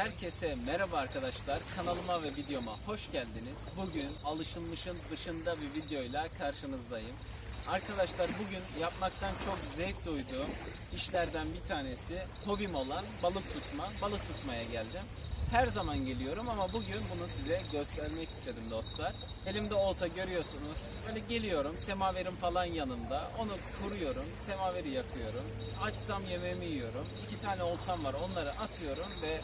Herkese merhaba arkadaşlar. Kanalıma ve videoma hoş geldiniz. Bugün alışılmışın dışında bir videoyla karşınızdayım. Arkadaşlar bugün yapmaktan çok zevk duyduğum işlerden bir tanesi hobim olan balık tutma. Balık tutmaya geldim. Her zaman geliyorum ama bugün bunu size göstermek istedim dostlar. Elimde olta görüyorsunuz. Böyle geliyorum semaverim falan yanımda. Onu kuruyorum. Semaveri yakıyorum. Açsam yemeğimi yiyorum. İki tane oltam var onları atıyorum ve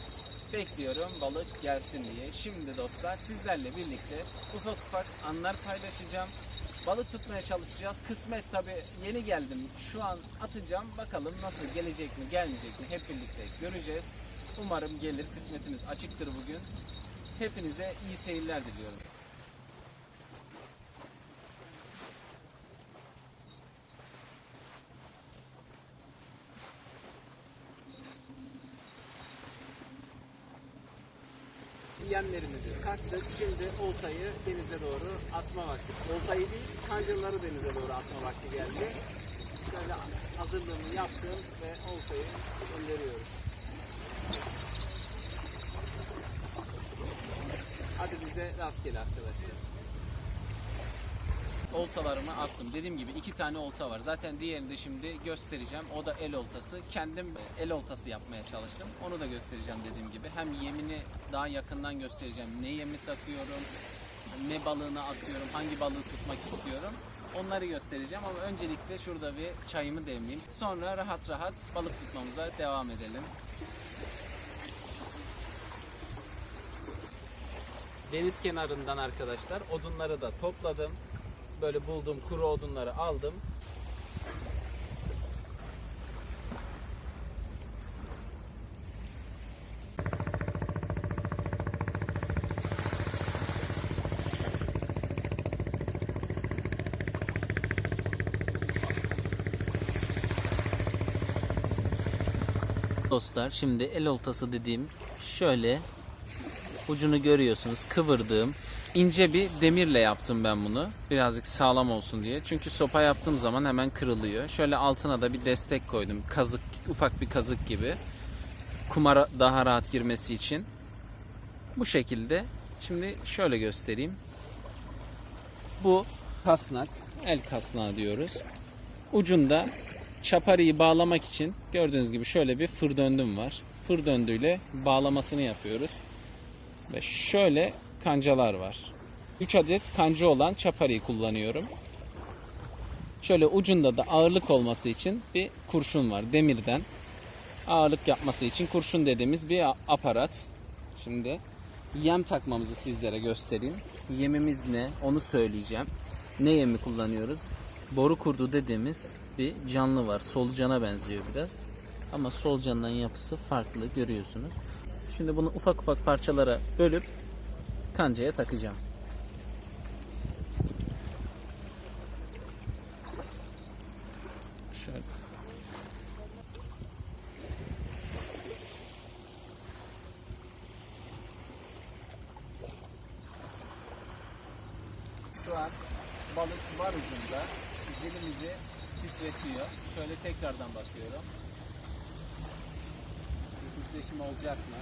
bekliyorum balık gelsin diye. Şimdi dostlar sizlerle birlikte ufak ufak anlar paylaşacağım. Balık tutmaya çalışacağız. Kısmet tabi yeni geldim. Şu an atacağım. Bakalım nasıl gelecek mi gelmeyecek mi hep birlikte göreceğiz. Umarım gelir. Kısmetimiz açıktır bugün. Hepinize iyi seyirler diliyorum. Yemlerimizi taktık. Şimdi oltayı denize doğru atma vakti. Oltayı değil, kancaları denize doğru atma vakti geldi. Böyle hazırlığımı yaptım ve oltayı gönderiyoruz. Hadi bize rastgele arkadaşlar. Oltalarımı attım. Dediğim gibi iki tane olta var. Zaten diğerini de şimdi göstereceğim. O da el oltası. Kendim el oltası yapmaya çalıştım. Onu da göstereceğim dediğim gibi. Hem yemini daha yakından göstereceğim. Ne yemi takıyorum, ne balığını atıyorum, hangi balığı tutmak istiyorum. Onları göstereceğim ama öncelikle şurada bir çayımı demleyeyim. Sonra rahat rahat balık tutmamıza devam edelim. Deniz kenarından arkadaşlar odunları da topladım. Böyle bulduğum kuru odunları aldım. Dostlar şimdi el oltası dediğim şöyle ucunu görüyorsunuz kıvırdığım ince bir demirle yaptım ben bunu. Birazcık sağlam olsun diye. Çünkü sopa yaptığım zaman hemen kırılıyor. Şöyle altına da bir destek koydum. Kazık ufak bir kazık gibi. Kumara daha rahat girmesi için. Bu şekilde. Şimdi şöyle göstereyim. Bu kasnak. El kasnağı diyoruz. Ucunda çaparıyı bağlamak için gördüğünüz gibi şöyle bir fır döndüm var. Fır döndüyle bağlamasını yapıyoruz. Ve şöyle kancalar var. 3 adet kanca olan çaparıyı kullanıyorum. Şöyle ucunda da ağırlık olması için bir kurşun var demirden. Ağırlık yapması için kurşun dediğimiz bir aparat. Şimdi yem takmamızı sizlere göstereyim. Yemimiz ne onu söyleyeceğim. Ne yemi kullanıyoruz? Boru kurdu dediğimiz bir canlı var. Solucana benziyor biraz. Ama solucanın yapısı farklı görüyorsunuz. Şimdi bunu ufak ufak parçalara bölüp kancaya takacağım. Şöyle. Şu an balık var ucunda. Zilimizi titretiyor. Şöyle tekrardan bakıyorum. Bir titreşim olacak mı?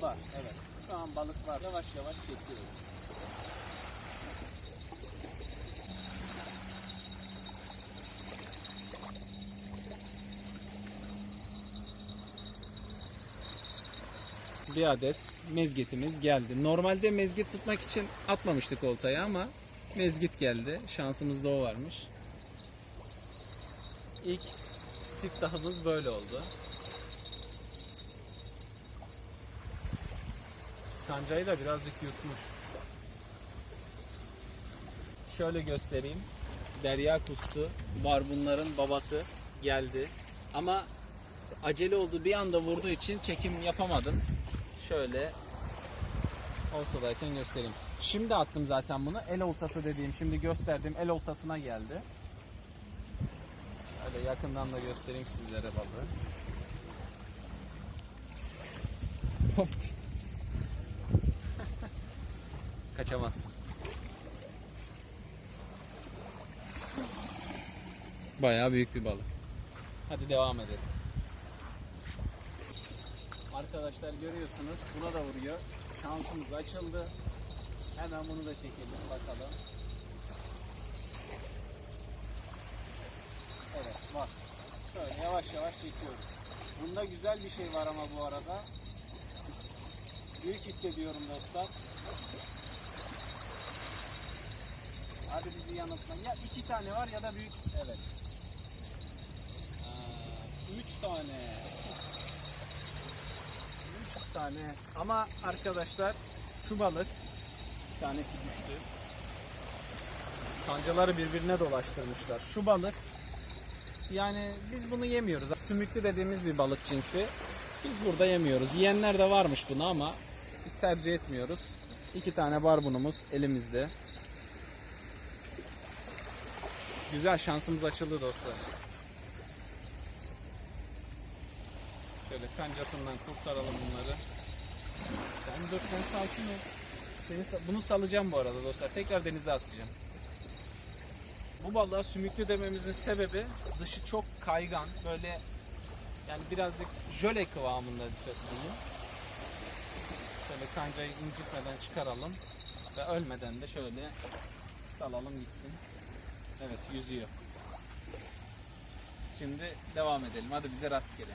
Var, evet. Şu an balık var. Yavaş yavaş çekiyoruz. Bir adet mezgitimiz geldi. Normalde mezgit tutmak için atmamıştık oltaya ama mezgit geldi. Şansımızda o varmış. İlk siftahımız böyle oldu. Kancayı da birazcık yutmuş. Şöyle göstereyim. Derya kuzusu var bunların babası geldi. Ama acele oldu bir anda vurduğu için çekim yapamadım. Şöyle ortadayken göstereyim. Şimdi attım zaten bunu. El oltası dediğim şimdi gösterdiğim el oltasına geldi. Şöyle yakından da göstereyim sizlere balığı. Kaçamazsın. Bayağı büyük bir balık. Hadi devam edelim. Arkadaşlar görüyorsunuz buna da vuruyor. Şansımız açıldı. Hemen bunu da çekelim bakalım. Evet bak. Şöyle yavaş yavaş çekiyoruz. Bunda güzel bir şey var ama bu arada. Büyük hissediyorum dostlar. Hadi bizi yanıltmayın. Ya iki tane var ya da büyük. Evet. Aa, üç tane. Üç tane. Ama arkadaşlar şu balık bir tanesi düştü. Kancaları birbirine dolaştırmışlar. Şu balık yani biz bunu yemiyoruz. Sümüklü dediğimiz bir balık cinsi. Biz burada yemiyoruz. Yiyenler de varmış bunu ama biz tercih etmiyoruz. İki tane barbunumuz elimizde. Güzel şansımız açıldı dostlar. Şöyle kancasından kurtaralım bunları. Sen dur sen sakin ol. Seni, bunu salacağım bu arada dostlar. Tekrar denize atacağım. Bu balığa sümüklü dememizin sebebi dışı çok kaygan. Böyle yani birazcık jöle kıvamında bunu. Şöyle kancayı incitmeden çıkaralım. Ve ölmeden de şöyle salalım gitsin. Evet yüzüyor. Şimdi devam edelim. Hadi bize rastgele.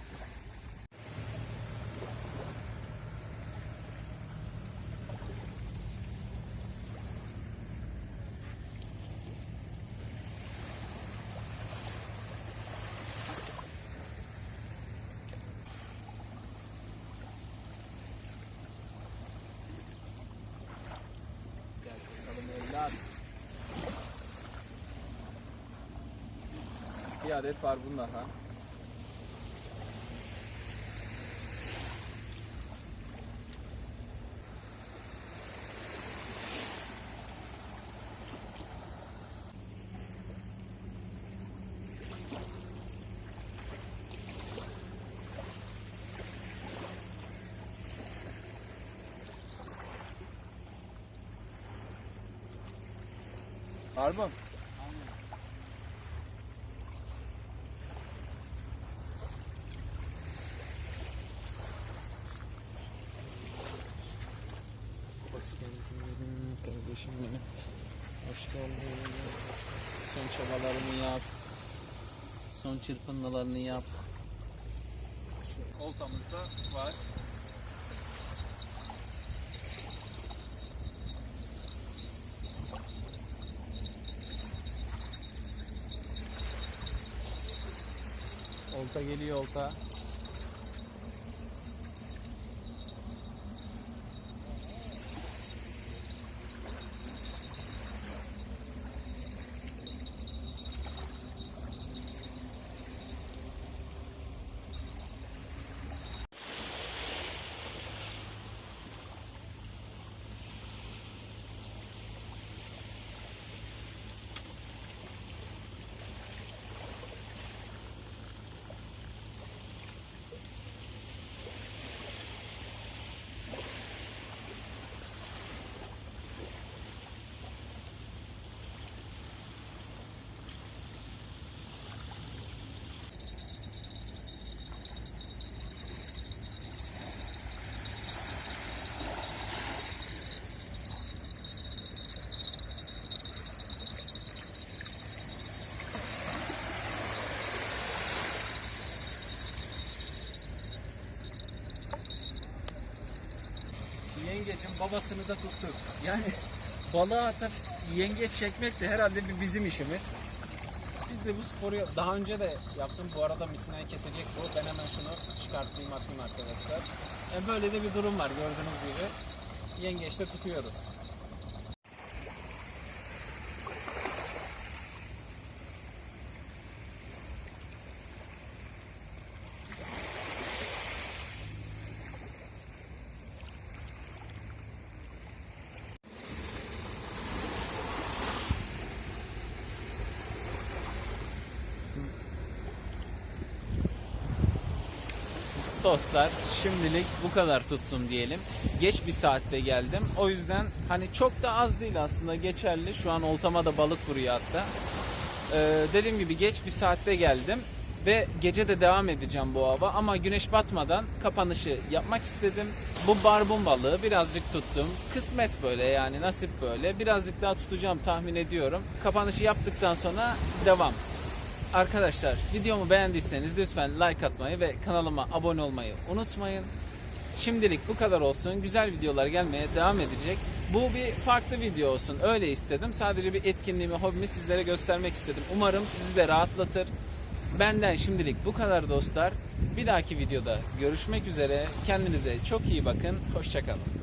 Gel bakalım evlat. Bir adet var bunun daha. Harman. Hoş geldin kardeşim. Hoş geldin. Son çabalarını yap. Son çırpınmalarını yap. Oltamızda var. Olta geliyor olta. Yengecin babasını da tuttuk. Yani balığa atıp yengeç çekmek de herhalde bir bizim işimiz. Biz de bu sporu daha önce de yaptım. Bu arada misinayı kesecek bu. Ben hemen şunu çıkartayım atayım arkadaşlar. Yani böyle de bir durum var gördüğünüz gibi. Yengeçle tutuyoruz. Dostlar şimdilik bu kadar tuttum diyelim. Geç bir saatte geldim. O yüzden hani çok da az değil aslında geçerli. Şu an oltama da balık vuruyor hatta. Ee, dediğim gibi geç bir saatte geldim. Ve gece de devam edeceğim bu ava ama güneş batmadan kapanışı yapmak istedim. Bu barbun balığı birazcık tuttum. Kısmet böyle yani nasip böyle. Birazcık daha tutacağım tahmin ediyorum. Kapanışı yaptıktan sonra devam. Arkadaşlar videomu beğendiyseniz lütfen like atmayı ve kanalıma abone olmayı unutmayın. Şimdilik bu kadar olsun. Güzel videolar gelmeye devam edecek. Bu bir farklı video olsun. Öyle istedim. Sadece bir etkinliğimi, hobimi sizlere göstermek istedim. Umarım sizi de rahatlatır. Benden şimdilik bu kadar dostlar. Bir dahaki videoda görüşmek üzere. Kendinize çok iyi bakın. Hoşçakalın.